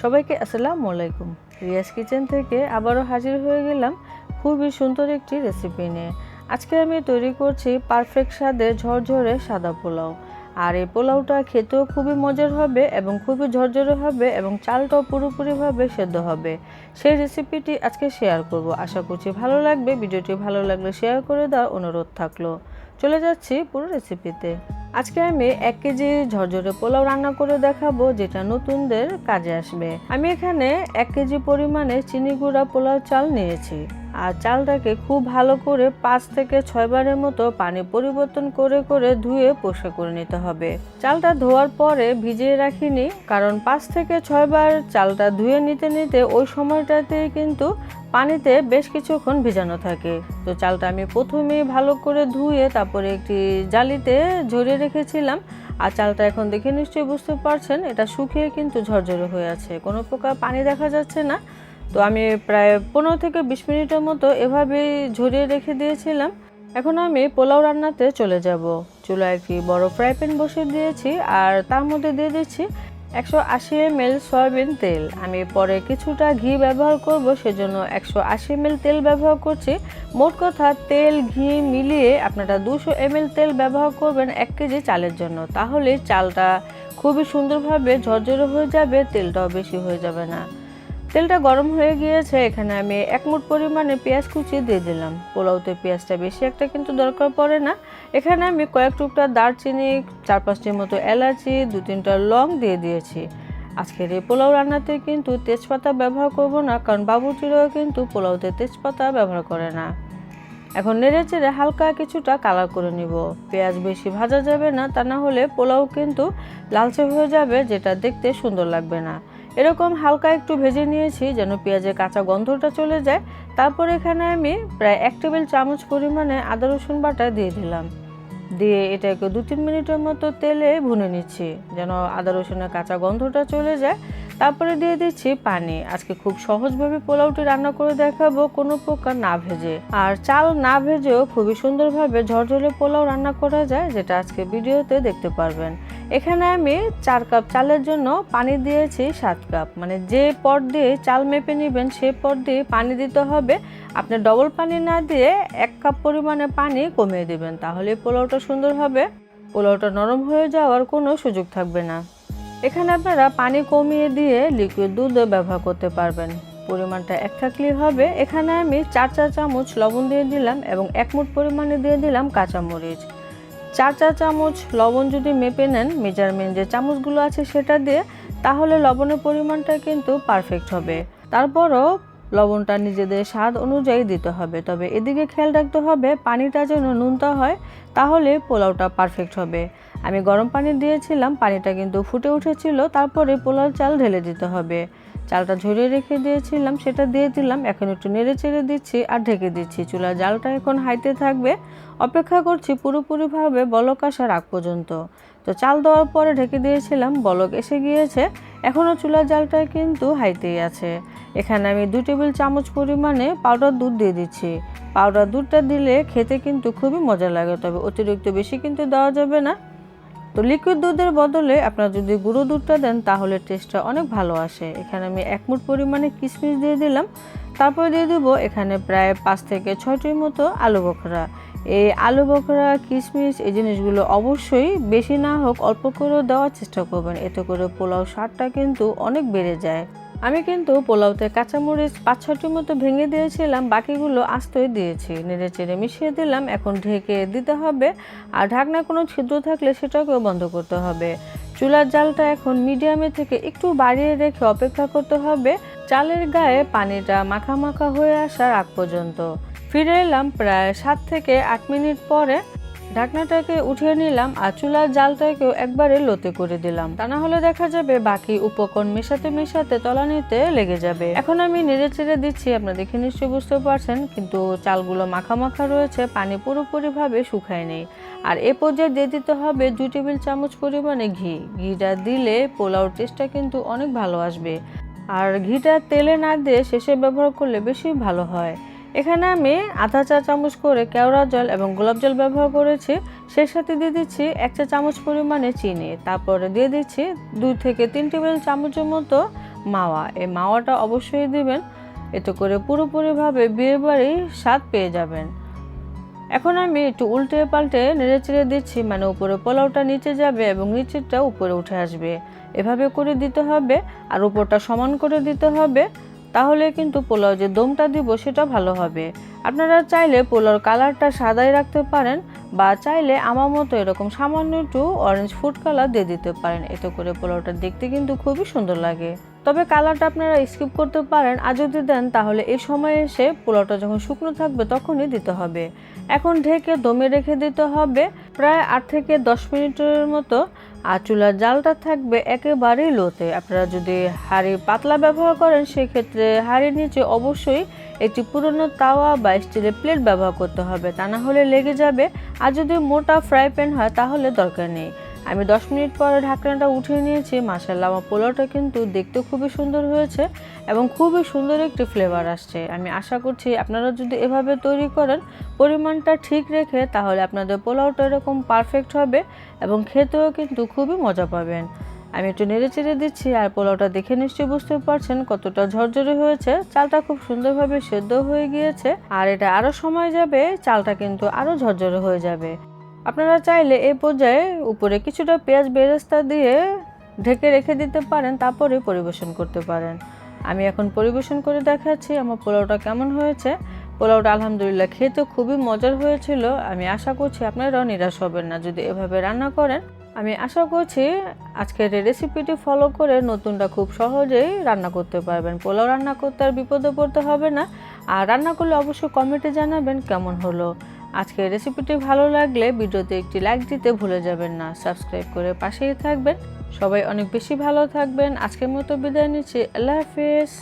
সবাইকে আসসালামু আলাইকুম। রিয়াজ কিচেন থেকে আবারও হাজির হয়ে গেলাম খুবই সুন্দর একটি রেসিপি নিয়ে। আজকে আমি তৈরি করছি পারফেক্ট স্বাদে ঝরঝরে সাদা পোলাও। আর এই পোলাওটা খেতেও খুবই মজার হবে এবং খুবই ঝরঝরে হবে এবং চালটাও পুরোপুরিভাবে সেদ্ধ হবে। সেই রেসিপিটি আজকে শেয়ার করব। আশা করছি ভালো লাগবে। ভিডিওটি ভালো লাগলে শেয়ার করে দেওয়ার অনুরোধ থাকল। চলে যাচ্ছি পুরো রেসিপিতে আজকে আমি এক কেজি ঝরঝরে পোলাও রান্না করে দেখাবো, যেটা নতুনদের কাজে আসবে। আমি এখানে এক কেজি পরিমাণে চিনি গুঁড়া পোলাও চাল নিয়েছি। আর চালটাকে খুব ভালো করে পাঁচ থেকে ছয় বারের মতো পানি পরিবর্তন করে করে ধুয়ে পোষা করে নিতে হবে। চালটা ধোয়ার পরে ভিজিয়ে রাখিনি, কারণ পাঁচ থেকে ছয় বার চালটা ধুয়ে নিতে নিতে ওই সময়টাতে কিন্তু পানিতে বেশ কিছুক্ষণ ভিজানো থাকে। তো চালটা আমি প্রথমেই ভালো করে ধুয়ে তারপরে একটি জালিতে ঝরিয়ে রেখেছিলাম। আর চালটা এখন দেখে নিশ্চয়ই বুঝতে পারছেন, এটা শুকিয়ে কিন্তু ঝরঝরে হয়ে আছে। কোনো প্রকার পানি দেখা যাচ্ছে না। তো আমি প্রায় পনেরো থেকে বিশ মিনিটের মতো এভাবেই ঝরিয়ে রেখে দিয়েছিলাম। এখন আমি পোলাও রান্নাতে চলে যাব। চুলায় একটি বড় ফ্রাই প্যান বসিয়ে দিয়েছি আর তার মধ্যে দিয়ে দিচ্ছি একশো আশি এমএল সয়াবিন তেল। আমি পরে কিছুটা ঘি ব্যবহার করব, সেজন্য একশো আশি এমএল তেল ব্যবহার করছি। মোট কথা তেল, ঘি মিলিয়ে আপনারা দুশো এমএল তেল ব্যবহার করবেন এক কেজি চালের জন্য। তাহলে চালটা খুবই সুন্দরভাবে ঝরঝরে হয়ে যাবে, তেলটাও বেশি হয়ে যাবে না। তেলটা গরম হয়ে গিয়েছে, এখানে আমি এক মুঠ পরিমাণে পেঁয়াজ কুচিয়ে দিয়ে দিলাম। পোলাওতে পেঁয়াজটা বেশি একটা কিন্তু দরকার পড়ে না। এখানে আমি কয়েক টুকটা দারচিনি, চার পাঁচটির মতো এলাচি, দু তিনটা লং দিয়ে দিয়েছি। আজকের এই পোলাও রান্নাতে কিন্তু তেজপাতা ব্যবহার করব না, কারণ বাবুটিরাও কিন্তু পোলাওতে তেজপাতা ব্যবহার করে না। এখন নেড়ে চেড়ে হালকা কিছুটা কালার করে নিব। পেঁয়াজ বেশি ভাজা যাবে না, তা না হলে পোলাও কিন্তু লালচে হয়ে যাবে, যেটা দেখতে সুন্দর লাগবে না। এরকম হালকা একটু ভেজে নিয়েছি যেন পেঁয়াজের কাঁচা গন্ধটা চলে যায়। তারপর এখানে আমি প্রায় এক টেবিল চামচ পরিমাণে আদা রসুন বাটা দিয়ে দিলাম। দিয়ে এটাকে দু তিন মিনিটের মতো তেলে ভুনে নিচ্ছি যেন আদা রসুনের কাঁচা গন্ধটা চলে যায়। তারপরে দিয়ে দিচ্ছি পানি। আজকে খুব সহজভাবে পোলাওটি রান্না করে দেখাবো কোনো প্রকার না ভেজে। আর চাল না ভেজেও খুবই সুন্দরভাবে ঝরঝরে পোলাও রান্না করা যায়, যেটা আজকে ভিডিওতে দেখতে পারবেন। এখানে আমি চার কাপ চালের জন্য পানি দিয়েছি সাত কাপ। মানে যে পট দিয়ে চাল মেপে নেবেন, সে পট দিয়ে পানি দিতে হবে। আপনি ডবল পানি না দিয়ে এক কাপ পরিমাণে পানি কমিয়ে দেবেন, তাহলে পোলাওটা সুন্দর হবে। পোলাওটা নরম হয়ে যাওয়ার কোনো সুযোগ থাকবে না। এখানে আপনারা পানি কমিয়ে দিয়ে লিকুইড দুধও ব্যবহার করতে পারবেন। পরিমাণটা এক থাকলেই হবে। এখানে আমি চার চা চামচ লবণ দিয়ে দিলাম এবং এক মুঠ পরিমাণে দিয়ে দিলাম কাঁচামরিচ। চার চা চামচ লবণ যদি মেপে নেন মেজারমেন্ট যে চামচগুলো আছে সেটা দিয়ে, তাহলে লবণের পরিমাণটা কিন্তু পারফেক্ট হবে। তারপরও লবণটা নিজেদের স্বাদ অনুযায়ী দিতে হবে। তবে এদিকে খেয়াল রাখতে হবে, পানিটা যেন নুনতা হয়, তাহলে পোলাওটা পারফেক্ট হবে। আমি গরম পানি দিয়েছিলাম, পানিটা কিন্তু ফুটে উঠেছিল, তারপরে পোলাও চাল ঢেলে দিতে হবে। চালটা ঝরিয়ে রেখে দিয়েছিলাম, সেটা দিয়ে দিলাম। এখন একটু নেড়ে চেড়ে দিচ্ছি আর ঢেকে দিচ্ছি। চুলার জালটা এখন হাইতে থাকবে। অপেক্ষা করছি পুরোপুরিভাবে বলক আসার আগ পর্যন্ত। তো চাল দেওয়ার পরে ঢেকে দিয়েছিলাম, বলক এসে গিয়েছে। এখনও চুলার জালটা কিন্তু হাইতেই আছে। এখানে আমি দু টেবিল চামচ পরিমাণে পাউডার দুধ দিয়ে দিচ্ছি। পাউডার দুধটা দিলে খেতে কিন্তু খুবই মজা লাগে, তবে অতিরিক্ত বেশি কিন্তু দেওয়া যাবে না। তো লিকুইড দুধের বদলে আপনারা যদি গুঁড়ো দুধটা দেন, তাহলে টেস্টটা অনেক ভালো আসে। এখানে আমি এক মুঠ পরিমাণে কিশমিশ দিয়ে দিলাম। তারপরে দিয়ে দেবো এখানে প্রায় পাঁচ থেকে ছয়টির মতো আলু বখরা। এই আলু বখরা কিশমিশ এই জিনিসগুলো অবশ্যই বেশি না হোক, অল্প করেও দেওয়ার চেষ্টা করবেন। এতে করে পোলাও স্বাদটা কিন্তু অনেক বেড়ে যায়। আমি কিন্তু পোলাওতে কাঁচামরিচ পাঁচ ছটির মতো ভেঙে দিয়েছিলাম, বাকিগুলো আস্তই দিয়েছি। নেড়ে চেড়ে মিশিয়ে দিলাম, এখন ঢেকে দিতে হবে। আর ঢাকনা কোনো ছিদ্র থাকলে সেটাকেও বন্ধ করতে হবে। চুলার জালটা এখন মিডিয়ামে থেকে একটু বাড়িয়ে রেখে অপেক্ষা করতে হবে। চালের গায়ে পানিটা মাখা মাখা হয়ে আসার আগ পর্যন্ত। ফিরে এলাম প্রায় সাত থেকে আট মিনিট পরে। ঢাকনাটাকে উঠিয়ে নিলাম আর চুলার জালটাকেও একবারে লোতে করে দিলাম। তা না হলে দেখা যাবে বাকি উপকরণ মেশাতে মেশাতে তলানিতে লেগে যাবে। এখন আমি নেড়ে চেড়ে দিচ্ছি, আপনারা দেখে নিশ্চয়ই বুঝতে পারছেন, কিন্তু চালগুলো মাখা মাখা রয়েছে, পানি পুরোপুরিভাবে শুকায় নেই। আর এ পর্যায়ে দিয়ে দিতে হবে দু টেবিল চামচ পরিমাণে ঘি। ঘিটা দিলে পোলাওর টেস্টটা কিন্তু অনেক ভালো আসবে। আর ঘিটা তেলে না দিয়ে শেষে ব্যবহার করলে বেশি ভালো হয়। এখানে আমি আধা চা চামচ করে কেওড়া জল এবং গোলাপ জল ব্যবহার করেছি। সেই সাথে দিয়ে দিচ্ছি এক চা চামচ পরিমাণে চিনি। তারপরে দিয়ে দিচ্ছি দুই থেকে তিন টেবিল চামচের মতো মাওয়া। এই মাওয়াটা অবশ্যই দিবেন। এতে করে পুরোপুরিভাবে বিয়ের বিয়েবাড়ির স্বাদ পেয়ে যাবেন। এখন আমি একটু উল্টে পাল্টে নেড়ে চেড়ে দিচ্ছি। মানে উপরে পোলাওটা নিচে যাবে এবং নিচেরটা উপরে উঠে আসবে। এভাবে করে দিতে হবে আর উপরটা সমান করে দিতে হবে। তাহলে কিন্তু পোলাও যে দমটা দিব সেটা ভালো হবে। আপনারা চাইলে পোলাওর কালারটা সাদাই রাখতে পারেন বা চাইলে আমার মতো এরকম সামান্য একটু অরেঞ্জ ফুড কালার দিয়ে দিতে পারেন। এতে করে পোলাওটা দেখতে কিন্তু খুবই সুন্দর লাগে। তবে কালারটা আপনারা স্কিপ করতে পারেন আর যদি দেন তাহলে এই সময় এসে পোলাওটা যখন শুকনো থাকবে তখনই দিতে হবে। এখন ঢেকে দমে রেখে দিতে হবে। প্রায় আট থেকে দশ মিনিটের মতো আর চুলার জালটা থাকবে একেবারেই লোতে। আপনারা যদি হাঁড়ি পাতলা ব্যবহার করেন, সেক্ষেত্রে হাঁড়ির নিচে অবশ্যই একটি পুরনো তাওয়া বা স্টিলের প্লেট ব্যবহার করতে হবে। তা না হলে লেগে যাবে। আর যদি মোটা ফ্রাই প্যান হয়, তাহলে দরকার নেই। আমি দশ মিনিট পরে ঢাকনাটা উঠিয়ে নিয়েছি মাসাল্লাহ আমার পোলাওটা কিন্তু দেখতে খুবই সুন্দর হয়েছে এবং খুবই সুন্দর একটি ফ্লেভার আসছে। আমি আশা করছি আপনারা যদি এভাবে তৈরি করেন, পরিমাণটা ঠিক রেখে তাহলে আপনাদের পোলাওটা এরকম পারফেক্ট হবে এবং খেতেও কিন্তু খুবই মজা পাবেন। আমি একটু নেড়ে চেড়ে দিচ্ছি আর পোলাওটা দেখে নিশ্চয়ই বুঝতে পারছেন কতটা ঝরঝরে হয়েছে। চালটা খুব সুন্দরভাবে সেদ্ধ হয়ে গিয়েছে আর এটা আরও সময় যাবে, চালটা কিন্তু আরও ঝরঝরে হয়ে যাবে। আপনারা চাইলে এই পর্যায়ে উপরে কিছুটা পেঁয়াজ বেরেস্তা দিয়ে ঢেকে রেখে দিতে পারেন তারপরে পরিবেশন করতে পারেন। আমি এখন পরিবেশন করে দেখাচ্ছি আমার পোলাওটা কেমন হয়েছে। পোলাওটা আলহামদুলিল্লাহ খেতে খুবই মজার হয়েছিল। আমি আশা করছি আপনারাও নিরাশ হবেন না যদি এভাবে রান্না করেন। আমি আশা করছি আজকের রেসিপিটি ফলো করে নতুনটা খুব সহজেই রান্না করতে পারবেন। পোলাও রান্না করতে আর বিপদে পড়তে হবে না। আর রান্না করলে অবশ্যই কমেন্টে জানাবেন কেমন হলো। আজকের রেসিপিটি ভালো লাগলে ভিডিওতে একটি লাইক দিতে ভুলে যাবেন না। সাবস্ক্রাইব করে পাশেই থাকবেন। সবাই অনেক বেশি ভালো থাকবেন। আজকের মতো বিদায় নিচ্ছি। আল্লাহ হাফিজ।